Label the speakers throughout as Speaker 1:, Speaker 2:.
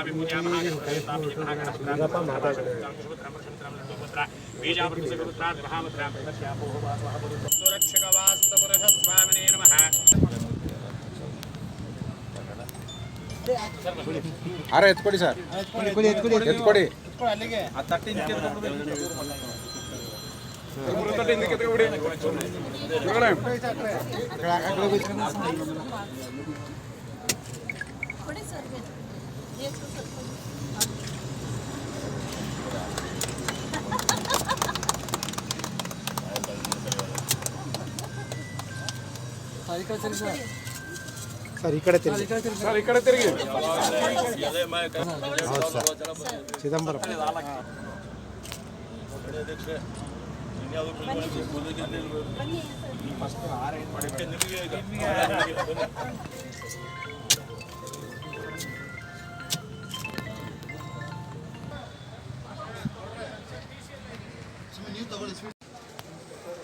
Speaker 1: ಹಂಗೆ ತೆಗಿ
Speaker 2: ಚಂದ್ರವೇದ ಏಕದಂತಾಯ ವಿದ್ಮಹೇ ವಕ್ರತುಂಡರೂಪೇಣ ವಿದ್ಮಹಾಯಾಮಿ ಸ್ಥಾಪಯಾಮಿ ಪೂಜಾಮಃ ಸುರಕ್ಷಕವಾಸ್ತುಪುರುಷಸ್ವಾಮಿನೇ ನಮಃ
Speaker 1: ಆರ ಎತ್ಕೊಡಿ ಸರ್ ಎತ್ಕೊಡಿ
Speaker 3: ಕೊಡಿ ಸರ್
Speaker 1: ಸರ್ ಈ ಕಡೆ ತಿರುಗಿ ಸರ್ ಈ ಕಡೆ ತಿರುಗಿ ಹೌದು ಸರ್ ಚಿದಂಬರಂ
Speaker 3: ಬನ್ನಿ ಸರ್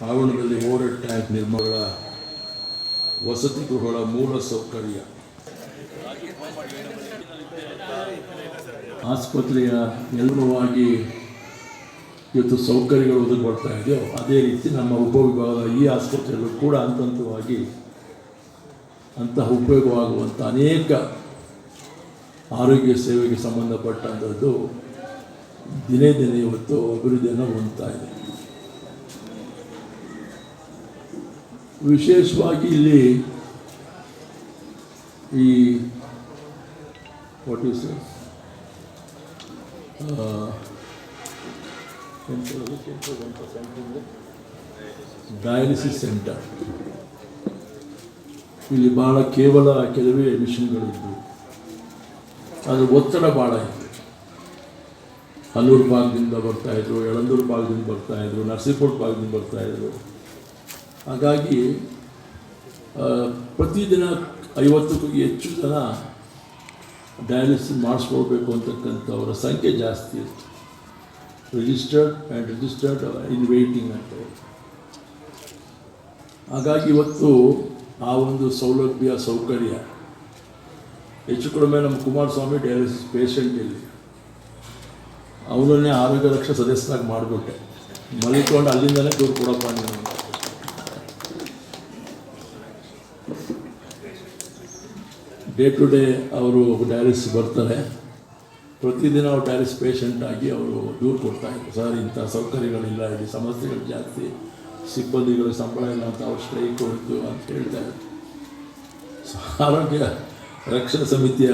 Speaker 4: ಆವರಣದಲ್ಲಿ ಓವರ್ ಟ್ಯಾಂಕ್ ನಿರ್ಮಾಣ ವಸತಿ ಗೃಹಗಳ ಮೂಲ ಸೌಕರ್ಯ. ಆಸ್ಪತ್ರೆಯ ನಿರ್ಮವಾಗಿ ಇವತ್ತು ಸೌಕರ್ಯಗಳು ಒದಗಿ ಇದೆಯೋ, ಅದೇ ರೀತಿ ನಮ್ಮ ಉಪವಿಭಾಗದ ಈ ಆಸ್ಪತ್ರೆಗಳು ಕೂಡ ಹಂತ ಹಂತವಾಗಿ ಅಂತಹ ಉಪಯೋಗವಾಗುವಂಥ ಅನೇಕ ಆರೋಗ್ಯ ಸೇವೆಗೆ ಸಂಬಂಧಪಟ್ಟಂಥದ್ದು ದಿನೇ ದಿನೇ ಇವತ್ತು ಅಭಿವೃದ್ಧಿಯನ್ನು ಹೊಂದ್ತಾ ಇದೆ. ವಿಶೇಷವಾಗಿ ಇಲ್ಲಿ ಈ ವಾಟ್ ಡಯಾಲಿಸಿಸ್ ಸೆಂಟರ್ ಇಲ್ಲಿ ಭಾಳ ಕೇವಲ ಕೆಲವೇ ಮಿಷನ್ಗಳಿದ್ದು. ಅದು ಒತ್ತಡ ಭಾಳ ಇತ್ತು ಹಲ್ಲೂರು ಭಾಗದಿಂದ ಬರ್ತಾಯಿದ್ರು ಯಳಂದೂರು ಭಾಗದಿಂದ ಬರ್ತಾಯಿದ್ರು ನರಸೀಪುರ ಭಾಗದಿಂದ ಬರ್ತಾಯಿದ್ರು ಹಾಗಾಗಿ ಪ್ರತಿದಿನ ಐವತ್ತಕ್ಕೂ ಹೆಚ್ಚು ಜನ ಡಯಾಲಿಸಿಸ್ ಮಾಡಿಸ್ಕೊಳ್ಬೇಕು ಅಂತಕ್ಕಂಥವರ ಸಂಖ್ಯೆ ಜಾಸ್ತಿ ಇತ್ತು registered and registered in waiting ಅಂತ. ಹಾಗಾಗಿ ಇವತ್ತು ಆ ಒಂದು ಸೌಲಭ್ಯ, ಸೌಕರ್ಯ ಹೆಚ್ಚು ಕಡಿಮೆ ನಮ್ಮ ಕುಮಾರಸ್ವಾಮಿ ಡಯಾಲಿಸಿಸ್ ಪೇಷಂಟ್ ಇಲ್ಲಿ. ಅವನನ್ನೇ ಆರೋಗ್ಯ ರಕ್ಷಾ ಸದಸ್ಯರಾಗಿ ಮಾಡಿಬಿಟ್ಟೆ. ಮಲಿಕೊಂಡು ಅಲ್ಲಿಂದಲೇ ದೂರು ಕೊಡಪ್ಪ ನೀನು ಡೇ ಟು ಡೇ ಅವರು ಡಯಾಲಿಸ್ ಬರ್ತಾರೆ. ಪ್ರತಿದಿನ ಅವ್ರು ಡ್ಯಾರಿಸ್ ಪೇಷಂಟ್ ಆಗಿ ಅವರು ದೂರು ಕೊಡ್ತಾಯಿದ್ರು ಸರ್, ಇಂಥ ಸೌಕರ್ಯಗಳಿಲ್ಲ, ಇಲ್ಲಿ ಸಮಸ್ಯೆಗಳು ಜಾಸ್ತಿ, ಸಿಬ್ಬಂದಿಗಳು ಸಂಬಳ ಇಲ್ಲ ಅಂತ ಅವ್ರು ಸ್ಟ್ರೈಕ್ ಹೋಯ್ತು ಅಂತ ಹೇಳ್ತಾರೆ ಆರೋಗ್ಯ ರಕ್ಷಣಾ ಸಮಿತಿಯ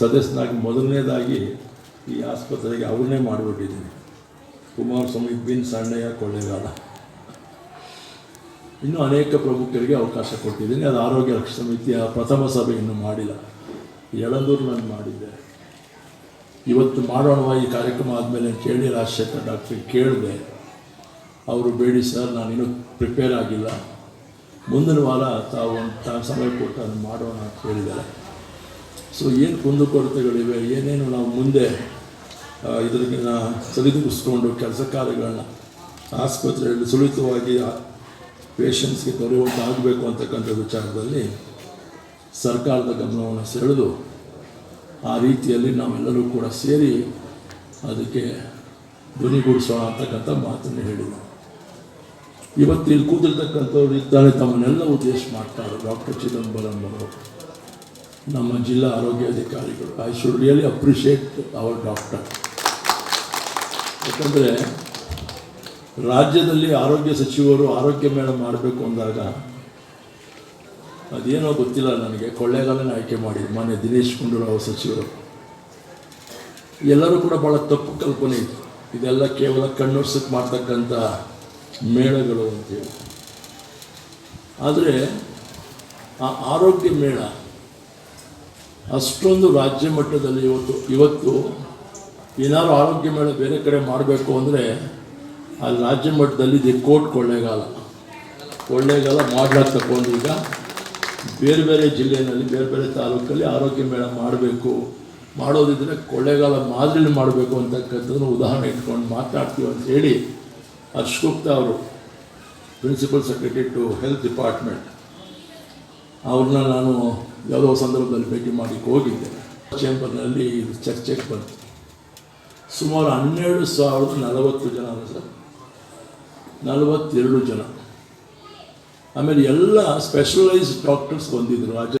Speaker 4: ಸದಸ್ಯನಾಗಿ ಮೊದಲನೇದಾಗಿ ಈ ಆಸ್ಪತ್ರೆಗೆ ಅವ್ರನ್ನೇ ಮಾಡಿಬಿಟ್ಟಿದ್ದೀನಿ. ಕುಮಾರಸ್ವಾಮಿ ಬಿನ್ ಸಣ್ಣಯ್ಯ ಕೊಳ್ಳೇಗಾಲ. ಇನ್ನೂ ಅನೇಕ ಪ್ರಮುಖರಿಗೆ ಅವಕಾಶ ಕೊಟ್ಟಿದ್ದೀನಿ. ಅದು ಆರೋಗ್ಯ ಸಮಿತಿಯ ಪ್ರಥಮ ಸಭೆ ಇನ್ನೂ ಮಾಡಿಲ್ಲ. ಎಳಂದೂರು ನಾನು ಮಾಡಿದ್ದೆ. ಇವತ್ತು ಮಾಡೋಣವಾಗಿ ಈ ಕಾರ್ಯಕ್ರಮ ಆದಮೇಲೆ ಕೇಳಿ ರಾಜಶೇಖರ್ ಡಾಕ್ಟ್ರಿಗೆ ಕೇಳಿದೆ. ಅವರು ಬೇಡಿ ಸರ್ ನಾನಿನ್ನೂ ಪ್ರಿಪೇರ್ ಆಗಿಲ್ಲ. ಮುಂದಿನ ವಾರ ತಾವು ಒಂದು ಸಮಯ ಕೊಟ್ಟು ಅದನ್ನು ಮಾಡೋಣ ಅಂತ ಹೇಳಿದ್ದಾರೆ. ಸೊ ಏನು ಕುಂದುಕೊರತೆಗಳಿವೆ ಏನೇನು ನಾವು ಮುಂದೆ ಆ, ಇದನ್ನ ಸರಿದೂಗಿಸ್ಕೊಂಡು ಕೆಲಸ ಕಾರ್ಯಗಳನ್ನ ಆಸ್ಪತ್ರೆಯಲ್ಲಿ ಸುಳಿತವಾಗಿ ದೊರೆಯುವಂತೆ ಆಗಬೇಕು ಅಂತಕ್ಕಂಥ ವಿಚಾರದಲ್ಲಿ ಸರ್ಕಾರದ ಗಮನವನ್ನು ಸೆಳೆದು ಆ ರೀತಿಯಲ್ಲಿ ನಾವೆಲ್ಲರೂ ಕೂಡ ಸೇರಿ ಅದಕ್ಕೆ ಧ್ವನಿಗೂಡಿಸೋಣ ಅಂತಕ್ಕಂಥ ಮಾತನ್ನು ಹೇಳಿದರು. ಇವತ್ತು ಇಲ್ಲಿ ಕೂತಿರ್ತಕ್ಕಂಥವ್ರು ಇದ್ದಾರೆ ತಮ್ಮನ್ನೆಲ್ಲ ಉದ್ದೇಶ ಮಾಡ್ತಾರೆ. ಡಾಕ್ಟರ್ ಚಿದಂಬರಂ ಅವರು, ನಮ್ಮ ಜಿಲ್ಲಾ ಆರೋಗ್ಯಾಧಿಕಾರಿಗಳು I should really appreciate our doctor ಯಾಕಂದರೆ ರಾಜ್ಯದಲ್ಲಿ ಆರೋಗ್ಯ ಸಚಿವರು ಆರೋಗ್ಯ ಮೇಳ ಮಾಡಬೇಕು ಅಂದಾಗ ಅದೇನೋ ಗೊತ್ತಿಲ್ಲ ನನಗೆ. ಕೊಳ್ಳೇಗಾಲನ ಆಯ್ಕೆ ಮಾಡಿದ್ದು ಮಾನ್ಯ ದಿನೇಶ್ ಗುಂಡೂರಾವ್ ಸಚಿವರು. ಎಲ್ಲರೂ ಕೂಡ ಭಾಳ ತಪ್ಪು ಕಲ್ಪನೆ ಇತ್ತು ಇದೆಲ್ಲ ಕೇವಲ ಕಣ್ಣೊರ್ಸಕ್ಕೆ ಮಾಡ್ತಕ್ಕಂಥ ಮೇಳಗಳು ಅಂತೇಳಿ ಆದರೆ ಆ ಆರೋಗ್ಯ ಮೇಳ ಅಷ್ಟೊಂದು ರಾಜ್ಯ ಮಟ್ಟದಲ್ಲಿ ಇವತ್ತು ಇವತ್ತು ಏನಾದರೂ ಆರೋಗ್ಯ ಮೇಳ ಬೇರೆ ಕಡೆ ಮಾಡಬೇಕು ಅಂದರೆ ಅಲ್ಲಿ ರಾಜ್ಯ ಮಟ್ಟದಲ್ಲಿ ಇದೆ ಕೋಟ್ ಕೊಳ್ಳೇಗಾಲ. ಕೊಳ್ಳೇಗಾಲ ಮಾಡ್ಲಾಕ್ ತಗೊಂಡು ಈಗ ಬೇರೆ ಬೇರೆ ಜಿಲ್ಲೆಯಲ್ಲಿ ಬೇರೆ ಬೇರೆ ತಾಲೂಕಲ್ಲಿ ಆರೋಗ್ಯ ಮೇಳ ಮಾಡಬೇಕು. ಮಾಡೋದಿದ್ರೆ ಕೊಳ್ಳೇಗಾಲ ಮಾದರಿಲಿ ಮಾಡಬೇಕು ಅಂತಕ್ಕಂಥದ್ದನ್ನು ಉದಾಹರಣೆ ಇಟ್ಕೊಂಡು ಮಾತಾಡ್ತೀವಿ ಅಂತ ಹೇಳಿ ಹರ್ಷ್ ಗುಪ್ತಾ ಅವರು principal secretary to health department ಅವ್ರನ್ನ ನಾನು ಯಾವುದೋ ಸಂದರ್ಭದಲ್ಲಿ ಭೇಟಿ ಮಾಡಲಿಕ್ಕೆ ಹೋಗಿದ್ದೆ. ಚೇಂಬರ್ನಲ್ಲಿ ಚರ್ಚೆಗೆ ಬಂತು. ಸುಮಾರು ಹನ್ನೆರಡು ಸಾವಿರದ ನಲವತ್ತು ಜನ ಸರ್. ನಲವತ್ತೆರಡು ಜನ. ಆಮೇಲೆ ಎಲ್ಲ ಸ್ಪೆಷಲೈಸ್ಡ್ ಡಾಕ್ಟರ್ಸ್ ಬಂದಿದ್ದರು